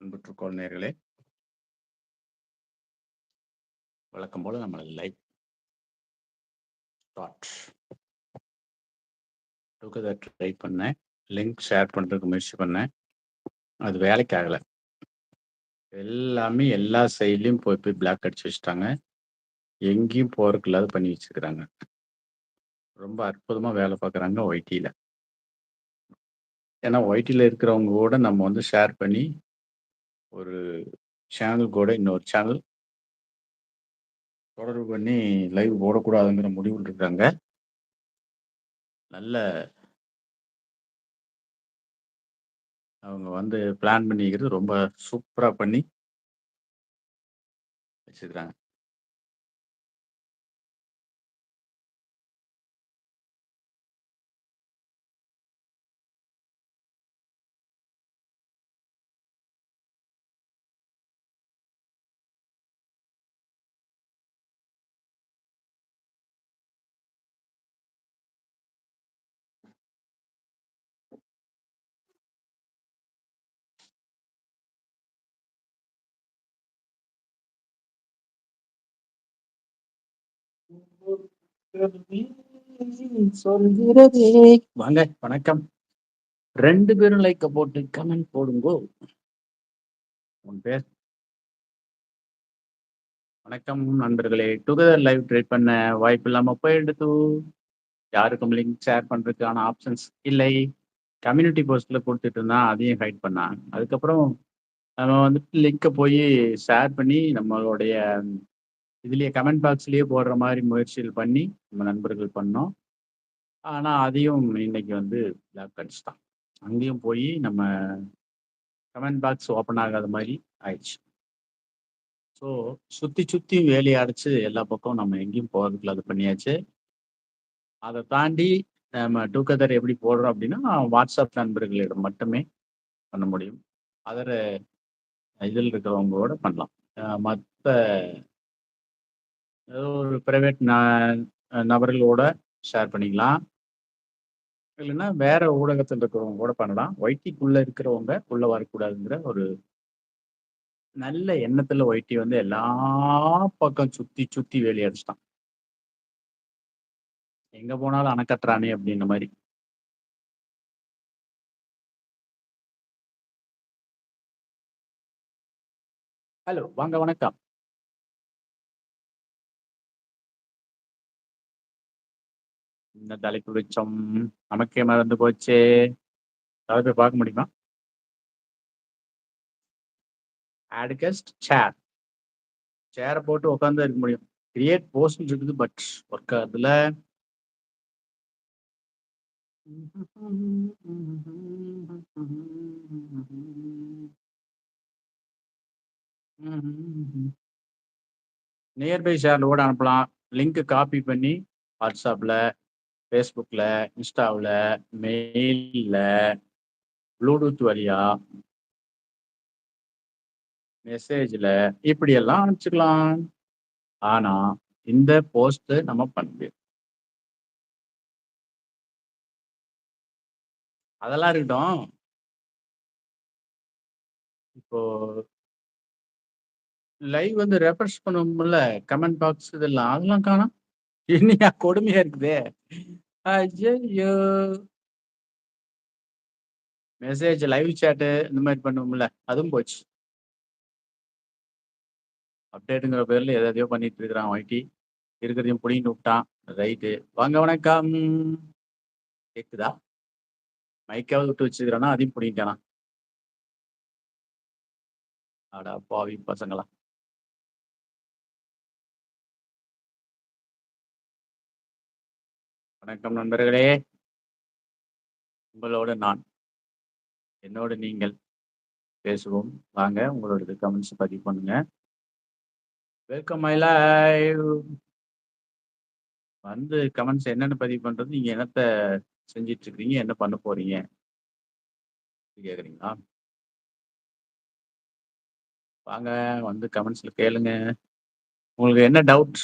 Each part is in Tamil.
அன்புற்றுக்கோள் நேர்களே வழக்கம் போல நம்மளது லைவ் டாட் டுகெதர் ட்ரை பண்ணேன். லிங்க் ஷேர் பண்ணுறதுக்கு முயற்சி பண்ணேன். அது வேலைக்கு ஆகலை. எல்லாமே எல்லா சைட்லேயும் போய் போய் பிளாக் அடிச்சு வச்சுட்டாங்க. எங்கேயும் போகிறதுக்கு இல்லாத பண்ணி வச்சுருக்கிறாங்க. ரொம்ப அற்புதமாக வேலை பார்க்குறாங்க ஒய்டியில் ஏன்னா ஒய்டியில் இருக்கிறவங்க கூட நம்ம வந்து ஷேர் பண்ணி ஒரு சேனல் கூட இன்னொரு சேனல் தொடர்பு பண்ணி லைவ் போடக்கூடாதுங்கிற முடிவில் இருக்காங்க நல்ல அவங்க வந்து பிளான் பண்ணிக்கிறது ரொம்ப சூப்பராக பண்ணி வச்சுருக்குறாங்க சொல்கிறதே. வாங்க வணக்கம். ரெண்டு பேரும் லைக்க போட்டு கமெண்ட் போடுங்கோ. உன் பேர்? வணக்கம் நண்பர்களே. டுகெதர் லைவ் ட்ரேட் பண்ண வாய்ப்பு இல்லாம போயிடுத்து. யாருக்கும் லிங்க் ஷேர் பண்றதுக்கான ஆப்ஷன்ஸ் இல்லை. கம்யூனிட்டி போஸ்ட்ல கொடுத்துட்டு இருந்தா அதையும் ஹைட் பண்ணான் அதுக்கப்புறம் நம்ம வந்துட்டு லிங்கை போய் ஷேர் பண்ணி நம்மளுடைய இதுலேயே கமெண்ட் பாக்ஸ்லேயே போடுற மாதிரி முயற்சிகள் பண்ணி நம்ம நண்பர்கள் பண்ணோம். ஆனால் அதையும் இன்னைக்கு வந்து பிளாக் அடிச்சுட்டான் அங்கேயும் போய் நம்ம கமெண்ட் பாக்ஸ் ஓப்பன் ஆகாத மாதிரி ஆயிடுச்சு. ஸோ சுற்றி சுற்றி வேலையை அடைச்சு எல்லா பக்கம் நம்ம எங்கேயும் போகிறதுக்குள்ள அது பண்ணியாச்சு. அதை தாண்டி நம்ம டூகெதர் எப்படி போடுறோம் அப்படின்னா வாட்ஸ்அப் நண்பர்களிடம் மட்டுமே பண்ண முடியும். அதர் இதில் இருக்கிறவங்களோட பண்ணலாம். மற்ற ஏதோ ஒரு பிரைவேட் நபர்களோட ஷேர் பண்ணிக்கலாம். இல்லைன்னா வேற ஊடகத்தில் இருக்கிறவங்க கூட பண்ணலாம். ஒய்டிக்குள்ள இருக்கிறவங்க உள்ள வரக்கூடாதுங்கிற ஒரு நல்ல எண்ணத்துல ஒயிட்டி வந்து எல்லா பக்கம் சுத்தி சுத்தி வேலி அடிச்சிட்டான். எங்க போனாலும் அணைக்கட்டுறானே அப்படின்ற மாதிரி. ஹலோ வாங்க வணக்கம். இந்த தலைப்பு வச்சோம் நமக்கே மறந்து போச்சே. அதாவது பார்க்க முடியுமா? ஆட்கஸ்ட் சேர் சேரை போட்டு உட்காந்து இருக்க முடியும். கிரியேட் போஸ்ட்னு இருக்குது பட் ஒர்க் அதுல நியர்பை ஷேர்ல கூட அனுப்பலாம். லிங்க் காப்பி பண்ணி வாட்ஸ்அப்ல ஃபேஸ்புக்கில் இன்ஸ்டாவில் மெயிலில் ப்ளூடூத் வழியா மெசேஜில் இப்படியெல்லாம் அனுப்பிச்சிக்கலாம். ஆனால் இந்த போஸ்ட் நம்ம பண்ண அதெல்லாம் இருக்கட்டும். இப்போ லைவ் வந்து ரெஃபர்ஸ் பண்ணுவோம்ல கமெண்ட் பாக்ஸ் இதெல்லாம் அதெல்லாம் காணும். என்னையா கொடுமையா இருக்குதே. ஐயோ மெசேஜ் லைவ் சாட்டு இந்த மாதிரி பண்ணுவோம்ல அதுவும் போச்சு. அப்டேட்டுங்கிற பேர்ல எதையோ பண்ணிட்டு இருக்கிறான் வைட்டி இருக்கிறதையும் புடிங்கிட்டு விட்டான். ரைட்டு வாங்க வணக்கம். கேக்குதா? மைக்காவது விட்டு வச்சிருக்கிறானா? அதையும் புடிங்கிட்டானா? அடா பாவி பசங்களா. வணக்கம் நண்பர்களே. உங்களோட நான் என்னோட நீங்கள் பேசுவோம். வாங்க உங்களோட கமெண்ட்ஸ் பதிவு பண்ணுங்க. வெல்கம் மை லைவ் வந்து கமெண்ட்ஸ் என்னென்ன பதிவு பண்ணுறது நீங்க என்னத்த செஞ்சிட்டு இருக்கிறீங்க என்ன பண்ண போறீங்க? கேக்குறீங்களா? வாங்க வந்து கமெண்ட்ஸ்ல கேளுங்க. உங்களுக்கு என்ன டவுட்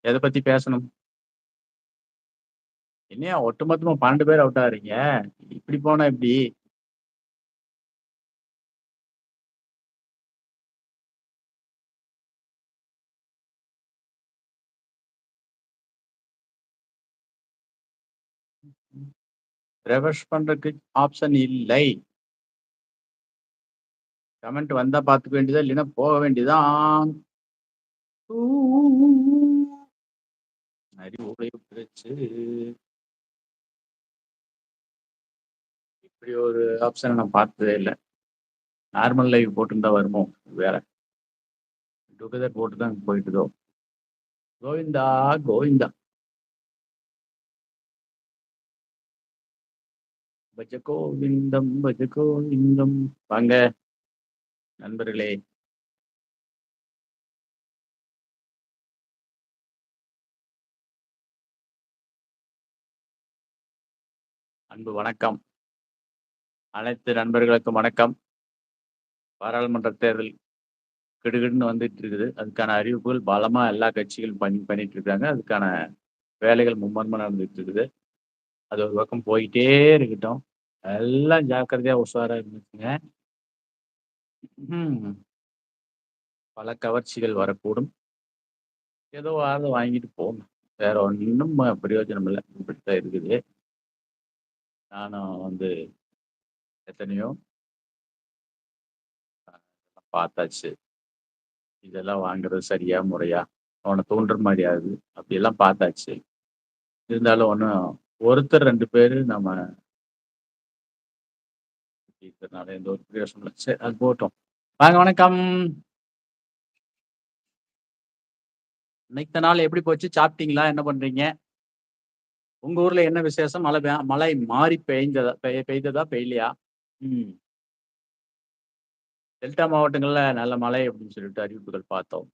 எதை பத்தி பேசணும்? என்னையா ஒட்டுமொத்தமா பன்னெண்டு பேர் அவுட் ஆகுறீங்க? இப்படி போனா எப்படி? ரெவர்ஸ் பண்றதுக்கு ஆப்ஷன் இல்லை. கமெண்ட் வந்தா பார்த்துக்க வேண்டியதா இல்லைன்னா போக வேண்டியதான் அறிவுடைய பிரச்சு அப்படி ஒரு ஆப்ஷன் நான் பார்த்ததே இல்ல. நார்மல் லைவ் போட்டுருந்தா வருமோ? வேற. டுகெதர் போட்டு தான் போயிட்டுதோ. கோவிந்தா, கோவிந்தா. பஜ கோவிந்தம், பஜ கோவிந்தம். வாங்க. நண்பர்களே. அன்பு வணக்கம். அனைத்து நண்பர்களுக்கும் வணக்கம். பாராளுமன்ற தேர்தல் கிடுகிடுன்னு வந்துட்டு இருக்குது. அதுக்கான அறிவிப்புகள் பலமா எல்லா கட்சிகளும் பண்ணி பண்ணிட்டு இருக்காங்க. அதுக்கான வேலைகள் மும்மரமா நடந்துட்டு இருக்குது. அது ஒரு பக்கம் போயிட்டே இருக்கட்டும். எல்லாம் ஜாக்கிரதையா உஷாரா இருந்துச்சுங்க பல கவர்ச்சிகள் வரக்கூடும். ஏதோ ஆறத வாங்கிட்டு போங்க. வேற ஒன்றும் பிரயோஜனம் இல்லை இப்படித்தான் இருக்குது. நானும் வந்து எத்தனையோ பார்த்தாச்சு. இதெல்லாம் வாங்குறது சரியா, முறையா? அவனை தூண்டுற மாரியாவது அப்படியெல்லாம் பார்த்தாச்சு. இருந்தாலும் ஒன்றும் ஒருத்தர் ரெண்டு பேர் நம்ம இருக்கிறதுனால எந்த ஒரு பிரயோசனம் சரி அது போட்டோம் வாங்க வணக்கம். இன்னைக்கு நாள் எப்படி போச்சு? சாப்பிட்டீங்களா? என்ன பண்றீங்க? உங்க ஊர்ல என்ன விசேஷம்? மழை பெ மழை மாறி பெய்ஞ்சதா பெய் பெய்ததா? பெய்யலையா? ம். டெல்டா மாவட்டங்கள்ல நல்ல மழை அப்படின்னு சொல்லிட்டு அறிவிப்புகள் பார்த்தோம்.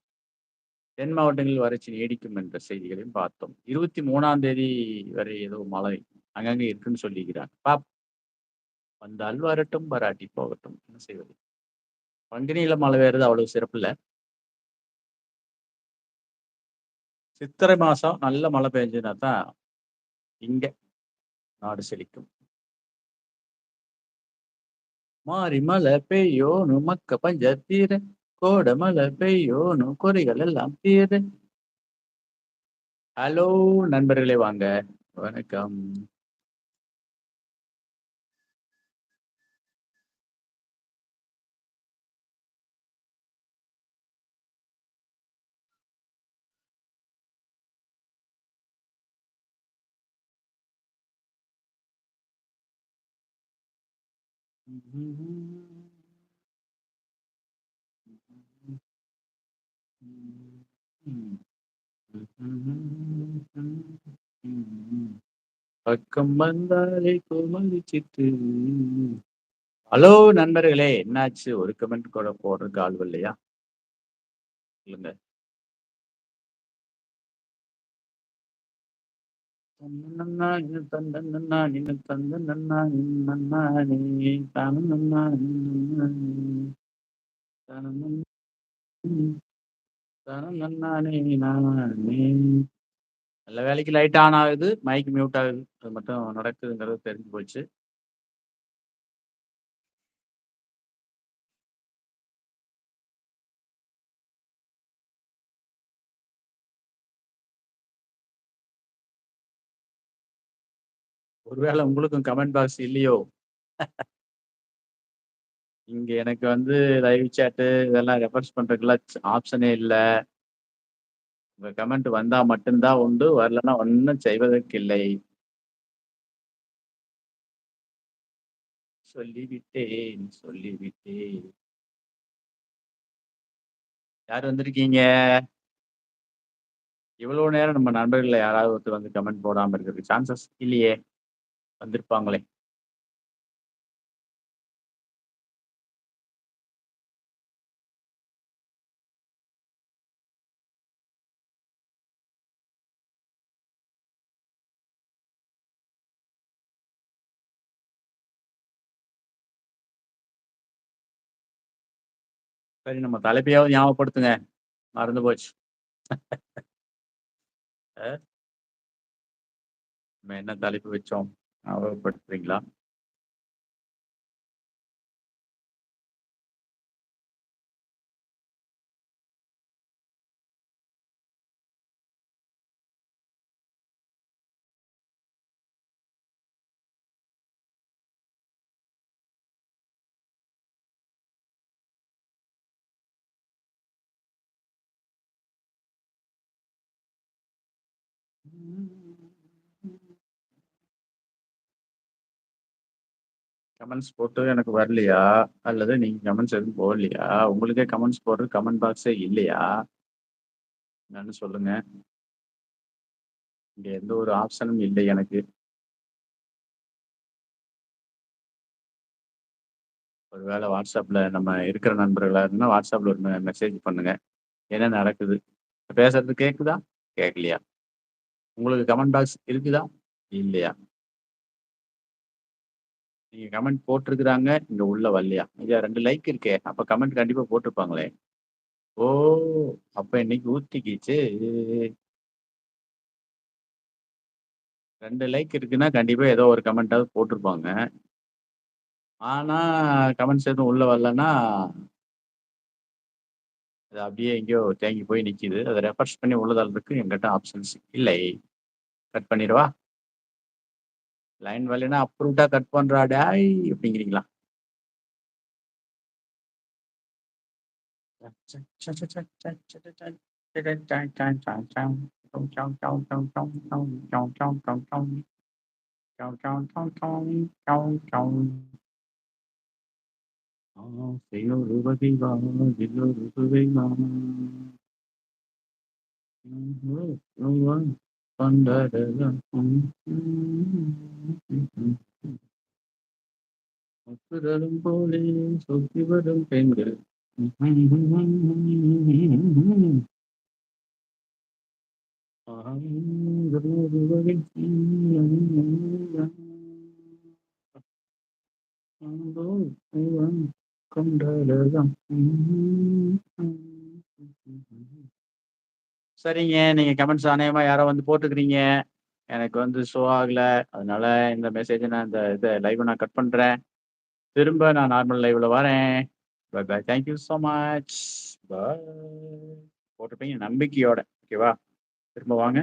தென் மாவட்டங்களில் வறட்சி நீடிக்கும் என்ற செய்திகளையும் பார்த்தோம். 23ஆம் தேதி வரை ஏதோ மழை அங்கங்க இருக்குன்னு சொல்லிக்கிறாங்க. பாப் வந்தால் வரட்டும், வராட்டி போகட்டும். என்ன செய்வது? பங்குனியில மழை பெய்றது அவ்வளவு சிறப்பில்ல. சித்திரை மாசம் நல்ல மழை பெஞ்சதுனா தான் இங்க நாடு செழிக்கும். மாரி மழை பெய்யோனு மக்க பஞ்ச தீர, கோட மழை பெய்யோனு குறைகள் எல்லாம் தீர. ஹலோ நண்பர்களே வாங்க. வணக்கம். பக்கம் வந்தாலே கோமலி சிட்டு. ஹலோ நண்பர்களே! என்னாச்சு? ஒரு கமெண்ட் கூட போடுறதுக்கு ஆள் இல்லையா சொல்லுங்க. நல்ல வேலைக்கு லைட் ஆன் ஆகுது. மைக் மியூட் ஆகுது. அது மட்டும் நடக்குதுங்கிறது தெரிஞ்சு போச்சு. ஒருவேளை உங்களுக்கும் கமெண்ட் பாக்ஸ் இல்லையோ? இங்க எனக்கு வந்து லைவ் சேட்டு இதெல்லாம் ரெஃபர்ஸ் பண்றதுக்குலாம் ஆப்ஷனே இல்ல. உங்க கமெண்ட் வந்தா மட்டும் தான் உண்டு. வரலன்னா ஒண்ணும் செய்வதற்கில்லை. சொல்லிவிட்டேன், சொல்லிவிட்டேன். யார் வந்திருக்கீங்க? இவ்வளவு நேரம் நம்ம நண்பர்கள்ல யாராவது ஒருத்தர் வந்து கமெண்ட் போடாம இருக்கிறதுக்கு சான்சஸ் இல்லையே! வந்திருப்பாங்களே! சரி நம்ம தலைப்பையாவது ஞாபகப்படுத்துங்க. மறந்து போச்சு. நம்ம என்ன தலைப்பு வச்சோம்? படுத்துறீங்களா கமெண்ட்ஸ் போட்டு எனக்கு வரலையா? அல்லது நீங்க கமெண்ட்ஸ் எதுவும் போடலையா? உங்களுக்கே கமெண்ட்ஸ் போடுற கமெண்ட் பாக்ஸே இல்லையா? என்னன்னு சொல்லுங்க. இங்க எந்த ஒரு ஆப்ஷனும் இல்லை எனக்கு. ஒருவேளை வாட்ஸ்அப்ல நம்ம இருக்கிற நண்பர்களா இருந்தா வாட்ஸ்அப்ல ஒரு மெசேஜ் பண்ணுங்க. என்ன நடக்குது? பேசுறது கேக்குதா? கேட்கலையா? உங்களுக்கு கமெண்ட் பாக்ஸ் இருக்குதா? இல்லையா? நீங்க கமெண்ட் போட்டிருக்கிறாங்க, இங்க உள்ள வரலையா? ஐயா 2 லைக் இருக்கே! அப்ப கமெண்ட் கண்டிப்பா போட்டிருப்பாங்களே! ஓ! அப்ப இன்னைக்கு ஊத்திக்கிச்சு. ரெண்டு லைக் இருக்குன்னா, கண்டிப்பா ஏதோ ஒரு கமெண்ட்டாவது போட்டிருப்பாங்க. ஆனா, கமெண்ட்ஸ் எதுவும் உள்ள வரலன்னா அது அப்படியே எங்கேயோ தேங்கி போய் நிற்கிது அதை ரெஃபர்ஸ் பண்ணி உள்ளதால் இருக்கு என்கிட்ட ஆப்ஷன்ஸ் இல்லை. கட் பண்ணிடுவா லைன் வரலைன்னா அப்ரூவ்டா கட் பண்றா டேய்! அப்படிங்கிறீங்களா? ஆசையொரு போலே சொக்கி வரும் பெண்கள் கொண்டாடலாம் சரிங்க. நீங்க கமெண்ட்ஸ் அநேகமா யாரோ வந்து போட்டுக்கிறீங்க எனக்கு வந்து ஷோ ஆகல. அதனால இந்த மெசேஜ நான் இந்த இத லைவ நான் கட் பண்றேன். திரும்ப நான் நார்மல் லைவ்ல வரேன். Bye bye. Thank you so much. Bye. போட்டிருப்பீங்க நம்பிக்கையோட. ஓகேவா? திரும்ப வாங்க.